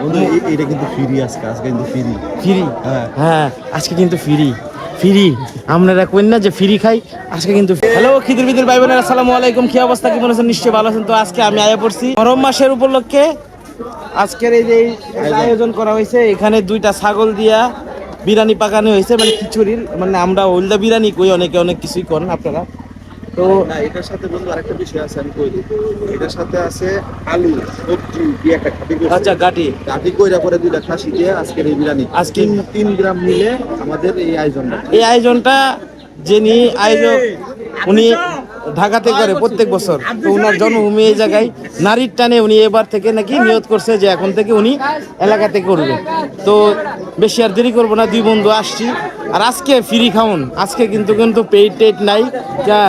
বন্ধু এটা কিন্তু ফ্রি আজকে আজকে কিন্তু ফ্রি ফ্রি হ্যাঁ। হ্যাঁ আজকে কিন্তু ফ্রি ফ্রি আপনারা কইন না যে ফ্রি খাই আজকে কিন্তু হ্যালো খিদির বিদির ভাই বোনেরা আসসালামু আলাইকুম। কি অবস্থা? কি মনে আছেন নিশ্চয়ই ভালো আছেন? তো আজকে আমি আয়া পড়ছি গরম মাসের উপলক্ষে। আজকের এই যে আয়োজন করা হয়েছে এখানে দুইটা ছাগল দিয়া বিরিয়ানি পাকানো হয়েছে মানে খিচুড়ির। মানে আমরা ওলদা বিরিয়ানি কই অনেকে অনেক কিছুই করেন আপনারা। তো না এটার সাথে বন্ধু আরেকটা বিষয় আছে আমি কই এটার সাথে আছে আলু সবজি দিয়ে একটা খাটি আচ্ছা গাটি গাটি কইরা করে দুইটা খাসি দিয়ে আজকের এই বিরিয়ানি। আজকে- তিন গ্রাম মিলে আমাদের এই আয়োজনটা। এই আয়োজনটা যিনি আয়োজক উনি ঢাকাতে করে প্রত্যেক বছর? তো ওনার জন্মভূমি এই জায়গায়। নারীর টানে উনি এবার থেকে নাকি নিয়ত করছে যে এখন থেকে উনি এলাকাতে করবে তো বেশি আর দেরি করব না দুই বন্ধু আসছি। আর আজকে ফ্রি খাউন আজকে কিন্তু কিন্তু পেইড টেড নাই। যা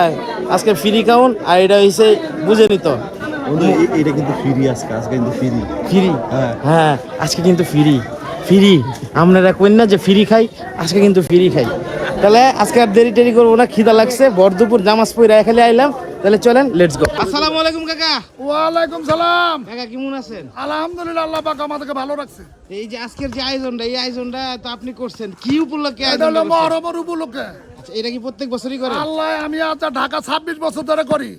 আজকে ফ্রি খাউন আর এটা হয়েছে বুঝে নিত। এটা কিন্তু ফ্রি আজকে আজকে কিন্তু ফ্রি ফ্রি হ্যাঁ। হ্যাঁ আজকে কিন্তু ফ্রি ফ্রি আপনারা কইন না যে ফ্রি খাই আজকে কিন্তু ফ্রি খাই। তাহলে আজকে আর দেরি টেরি করব না খিদা লাগছে বরদুপুর জামাজ পইরা খালি আইলাম। তাহলে চলেন লেটস গো আসসালামু আলাইকুম কাকা। ওয়ালাইকুম সালাম। কাকা কেমন আছেন? আলহামদুলিল্লাহ আল্লাহ পাক আমাদেরকে ভালো রাখছে। এই যে আজকের যে আয়োজনটা এই আয়োজনটা তো আপনি করছেন। কি উপলক্ষে হলো মহরমের উপলক্ষে। এটা কি প্রত্যেক বছরই করেন আল্লাহ আমি আজ ঢাকা ছাব্বিশ বছর ধরে করি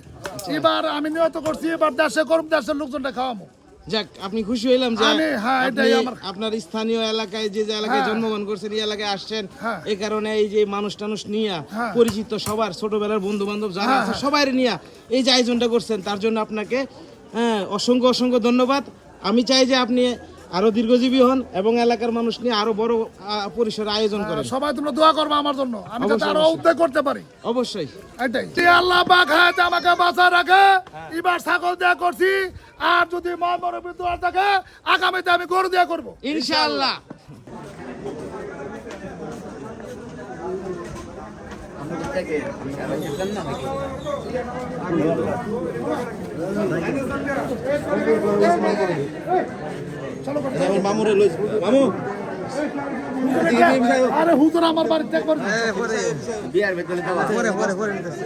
এবার আমি নিয়ত করছি এবার দেশে করব দেশের লোকজনটা খাওয়াবো যাক আপনি খুশি হইলাম যে হ্যাঁ, আপনার স্থানীয় এলাকায় যে যে এলাকায় হ্যাঁ। জন্মগ্রহণ করছেন এই এলাকায় আসছেন হ্যাঁ। এই কারণে এই যে মানুষ টানুষ নিয়ে। পরিচিত সবার ছোটবেলার বন্ধু বান্ধব যারা আছে সবাই নিয়ে এই যে আয়োজনটা করছেন তার জন্য আপনাকে হ্যাঁ অসংখ্য অসংখ্য ধন্যবাদ আমি চাই যে আপনি আরও দীর্ঘজীবী হন এবং এলাকার মানুষ নিয়ে আরও বড় পরিসরে আয়োজন করেন। সবাই তোমরা দোয়া করবে আমার জন্য। আমি যাতে আরও। উদ্যোগ করতে পারি। অবশ্যই। এটাই। যে আল্লাহ পাক হায়াতে আমাকে বাঁচা রাখে এবার ছাগল দেয়া করছি আর যদি মহামর দোয়া থাকে আগামীতে আমি গরু দেয়া করব। ইনশাআল্লাহ। মামুরে লইছ মামু আরে হুজুর আমার বাড়িতে একবার পরে পরে পরে নিতেছে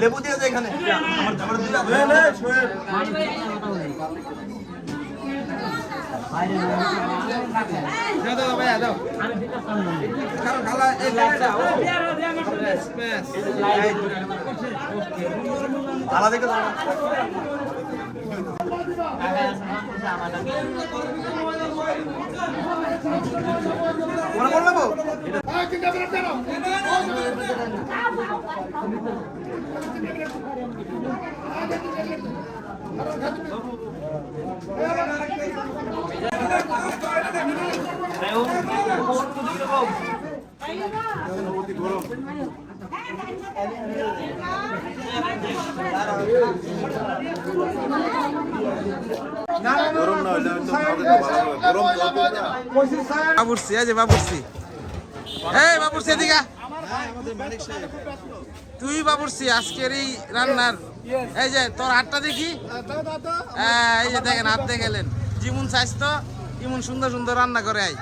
লেবু দিয়ে যায় এখানে আলাদা মনে পড়ল গো? গরম এই যে এই এদিকে তুই বাবুরসি আজকের এই রান্নার। এই যে তোর হাতটা দেখি? হ্যাঁ, এই যে দেখেন হাত গেলেন। যেমন স্বাস্থ্য এমন সুন্দর সুন্দর রান্না করে আই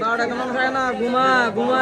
বারোটা কেমন খায় না ঘুমা ঘুমা